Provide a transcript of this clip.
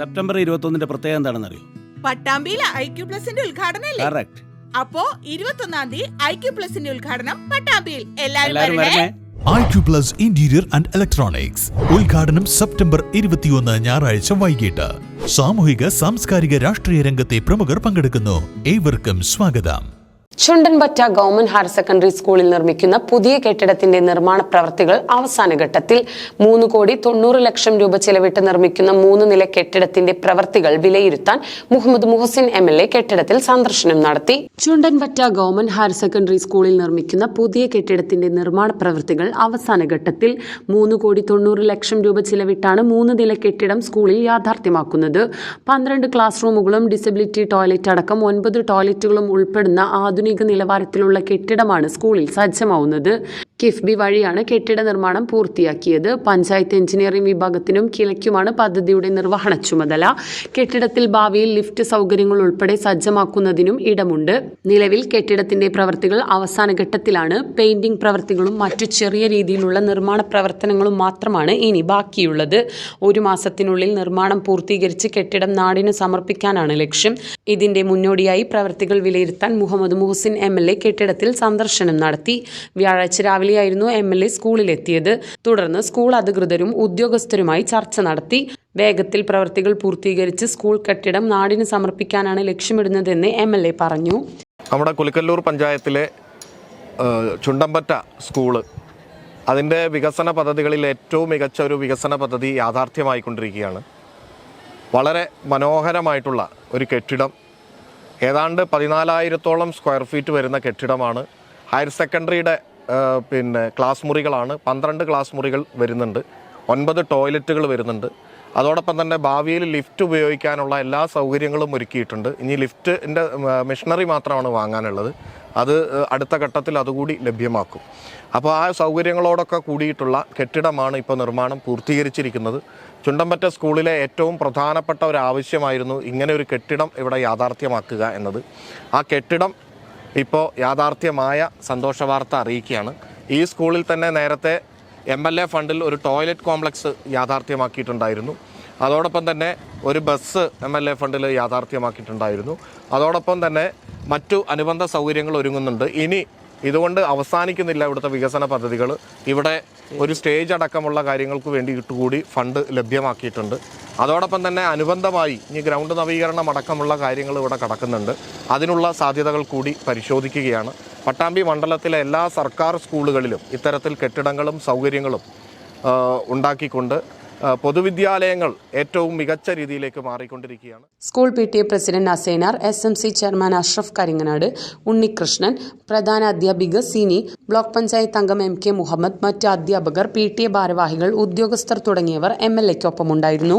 September ഇരുപത്തൊന്നിന്റെ പ്രത്യേകത എന്താണെന്ന് അറിയോ പട്ടാമ്പിയിലെ ഐ ക്യു പ്ലസിന്റെ ഉദ്ഘാടനം കറക്റ്റ് അപ്പോ ഇരുപത്തൊന്നാം തീയതി ഐ ക്യു പ്ലസിന്റെ ഉദ്ഘാടനം പട്ടാമ്പിയിൽ. എല്ലാവരും എല്ലാരും വരണേ. വരണേ. I Q plus interior and electronics ഉദ്ഘാടനം സെപ്റ്റംബർ ഇരുപത്തിയൊന്ന് ഞായറാഴ്ച വൈകിട്ട്. സാമൂഹിക സാംസ്കാരിക രാഷ്ട്രീയ രംഗത്തെ പ്രമുഖർ പങ്കെടുക്കുന്നു. ഏവർക്കും സ്വാഗതം. ചുണ്ടൻപറ്റ ഗവൺമെന്റ് ഹയർ സെക്കൻഡറി സ്കൂളിൽ നിർമ്മിക്കുന്ന പുതിയ കെട്ടിടത്തിന്റെ നിർമ്മാണ പ്രവൃത്തികൾ അവസാന ഘട്ടത്തിൽ മൂന്ന് കോടി തൊണ്ണൂറ് ലക്ഷം രൂപ ചെലവിട്ട് നിർമ്മിക്കുന്ന മൂന്ന് നില കെട്ടിടത്തിന്റെ പ്രവൃത്തികൾ വിലയിരുത്താൻ Muhammad Muhsin M L A കെട്ടിടത്തിൽ സന്ദർശനം നടത്തി. ചുണ്ടൻപറ്റ ഗവൺമെന്റ് ഹയർ സെക്കൻഡറി സ്കൂളിൽ നിർമ്മിക്കുന്ന പുതിയ കെട്ടിടത്തിന്റെ നിർമ്മാണ പ്രവൃത്തികൾ അവസാന ഘട്ടത്തിൽ മൂന്ന് കോടി തൊണ്ണൂറ് ലക്ഷം രൂപ ചെലവിട്ടാണ് മൂന്ന് നില കെട്ടിടം സ്കൂളിൽ യാഥാർത്ഥ്യമാക്കുന്നത്. പന്ത്രണ്ട് ക്ലാസ് റൂമുകളും ഡിസബിലിറ്റി ടോയ്ലറ്റ് അടക്കം ഒൻപത് ടോയ്ലറ്റുകളും ഉൾപ്പെടുന്ന ആധുനിക നിലവാരത്തിലുള്ള കെട്ടിടമാണ് സ്കൂളിൽ സജ്ജമാവുന്നത്. കിഫ്ബി വഴിയാണ് കെട്ടിട നിർമ്മാണം പൂർത്തിയാക്കിയത്. പഞ്ചായത്ത് എഞ്ചിനീയറിംഗ് വിഭാഗത്തിനും കിളയ്ക്കുമാണ് പദ്ധതിയുടെ നിർവഹണ ചുമതല. കെട്ടിടത്തിൽ ഭാവിയിൽ ലിഫ്റ്റ് സൗകര്യങ്ങൾ ഉൾപ്പെടെ സജ്ജമാക്കുന്നതിനും ഇടമുണ്ട്. നിലവിൽ കെട്ടിടത്തിന്റെ പ്രവൃത്തികൾ അവസാന ഘട്ടത്തിലാണ്. പെയിന്റിംഗ് പ്രവൃത്തികളും മറ്റു ചെറിയ രീതിയിലുള്ള നിർമ്മാണ പ്രവർത്തനങ്ങളും മാത്രമാണ് ഇനി ബാക്കിയുള്ളത്. ഒരു മാസത്തിനുള്ളിൽ നിർമ്മാണം പൂർത്തീകരിച്ച് കെട്ടിടം നാടിന് സമർപ്പിക്കാനാണ് ലക്ഷ്യം. ഇതിന്റെ മുന്നോടിയായി പ്രവൃത്തികൾ വിലയിരുത്താൻ മുഹമ്മദ് മുഹസിൻ എം കെട്ടിടത്തിൽ സന്ദർശനം നടത്തി. വ്യാഴാഴ്ച രാവിലെയായിരുന്നു എം എൽ എ സ്കൂളിലെത്തിയത്. തുടർന്ന് സ്കൂൾ അധികൃതരും ഉദ്യോഗസ്ഥരുമായി ചർച്ച നടത്തി. വേഗത്തിൽ പ്രവർത്തികൾ പൂർത്തീകരിച്ച് സ്കൂൾ കെട്ടിടം നാടിന് സമർപ്പിക്കാനാണ് ലക്ഷ്യമിടുന്നതെന്ന് എം എൽ എ പറഞ്ഞു. നമ്മുടെ കുലിക്കല്ലൂർ പഞ്ചായത്തിലെ ചുണ്ടമ്പറ്റ സ്കൂൾ അതിന്റെ വികസന പദ്ധതികളിൽ ഏറ്റവും മികച്ച ഒരു വികസന പദ്ധതി യാഥാർത്ഥ്യമായിക്കൊണ്ടിരിക്കുകയാണ്. വളരെ മനോഹരമായിട്ടുള്ള ഒരു കെട്ടിടം. ഏതാണ്ട് പതിനാലായിരത്തോളം സ്ക്വയർ ഫീറ്റ് വരുന്ന കെട്ടിടമാണ്. ഹയർ സെക്കൻഡറിയുടെ പിന്നെ ക്ലാസ് മുറികളാണ്. പന്ത്രണ്ട് ക്ലാസ് മുറികൾ വരുന്നുണ്ട്. ഒൻപത് ടോയ്ലറ്റുകൾ വരുന്നുണ്ട്. അതോടൊപ്പം തന്നെ ഭാവിയിൽ ലിഫ്റ്റ് ഉപയോഗിക്കാനുള്ള എല്ലാ സൗകര്യങ്ങളും ഒരുക്കിയിട്ടുണ്ട്. ഇനി ലിഫ്റ്റിന്റെ മെഷീനറി മാത്രമാണ് വാങ്ങാനുള്ളത്. അത് അടുത്ത ഘട്ടത്തിൽ അതുകൂടി ലഭ്യമാക്കും. അപ്പോൾ ആ സൗകര്യങ്ങളോടൊക്കെ കൂടിയിട്ടുള്ള കെട്ടിടമാണ് ഇപ്പോൾ നിർമ്മാണം പൂർത്തീകരിച്ചിരിക്കുന്നത്. ചുണ്ടമ്പറ്റ സ്കൂളിലെ ഏറ്റവും പ്രധാനപ്പെട്ട ഒരു ആവശ്യമായിരുന്നു ഇങ്ങനെ ഒരു കെട്ടിടം ഇവിടെ യാഥാർത്ഥ്യമാക്കുക എന്നത്. ആ കെട്ടിടം ഇപ്പോൾ യാഥാർത്ഥ്യമായ സന്തോഷ വാർത്ത അറിയിക്കുകയാണ്. ഈ സ്കൂളിൽ തന്നെ നേരത്തെ എം എൽ എ ഫണ്ടിൽ ഒരു ടോയ്ലറ്റ് കോംപ്ലക്സ് യാഥാർത്ഥ്യമാക്കിയിട്ടുണ്ടായിരുന്നു. അതോടൊപ്പം തന്നെ ഒരു ബസ് എം എൽ എ ഫണ്ടിൽ യാഥാർത്ഥ്യമാക്കിയിട്ടുണ്ടായിരുന്നു. അതോടൊപ്പം തന്നെ മറ്റു അനുബന്ധ സൗകര്യങ്ങൾ ഒരുങ്ങുന്നുണ്ട്. ഇനി ഇതുകൊണ്ട് അവസാനിക്കുന്നില്ല ഇവിടുത്തെ വികസന പദ്ധതികൾ ഇവിടെ ഒരു സ്റ്റേജ് അടക്കമുള്ള കാര്യങ്ങൾക്ക് വേണ്ടിയിട്ട് കൂടി ഫണ്ട് ലഭ്യമാക്കിയിട്ടുണ്ട്. അതോടൊപ്പം തന്നെ അനുബന്ധമായി ഇനി ഗ്രൗണ്ട് നവീകരണം അടക്കമുള്ള കാര്യങ്ങൾ ഇവിടെ കടക്കുന്നുണ്ട്. അതിനുള്ള സാധ്യതകൾ കൂടി പരിശോധിക്കുകയാണ്. പട്ടാമ്പി മണ്ഡലത്തിലെ എല്ലാ സർക്കാർ സ്കൂളുകളിലും ഇത്തരത്തിൽ കെട്ടിടങ്ങളും സൗകര്യങ്ങളും ഉണ്ടാക്കിക്കൊണ്ട് പൊതുവിദ്യാലയങ്ങൾ ഏറ്റവും മികച്ച രീതിയിലേക്ക് മാറിക്കൊണ്ടിരിക്കുകയാണ്. School P T A president Asainar S M C chairman Ashraf Karinganad Unnikrishnan പ്രധാന അധ്യാപിക സിനി ബ്ലോക്ക് പഞ്ചായത്ത് അംഗം എം കെ മുഹമ്മദ് മറ്റ് അധ്യാപകർ പി ടി എ ഭാരവാഹികൾ ഉദ്യോഗസ്ഥർ തുടങ്ങിയവർ എം എൽ എക്കൊപ്പമുണ്ടായിരുന്നു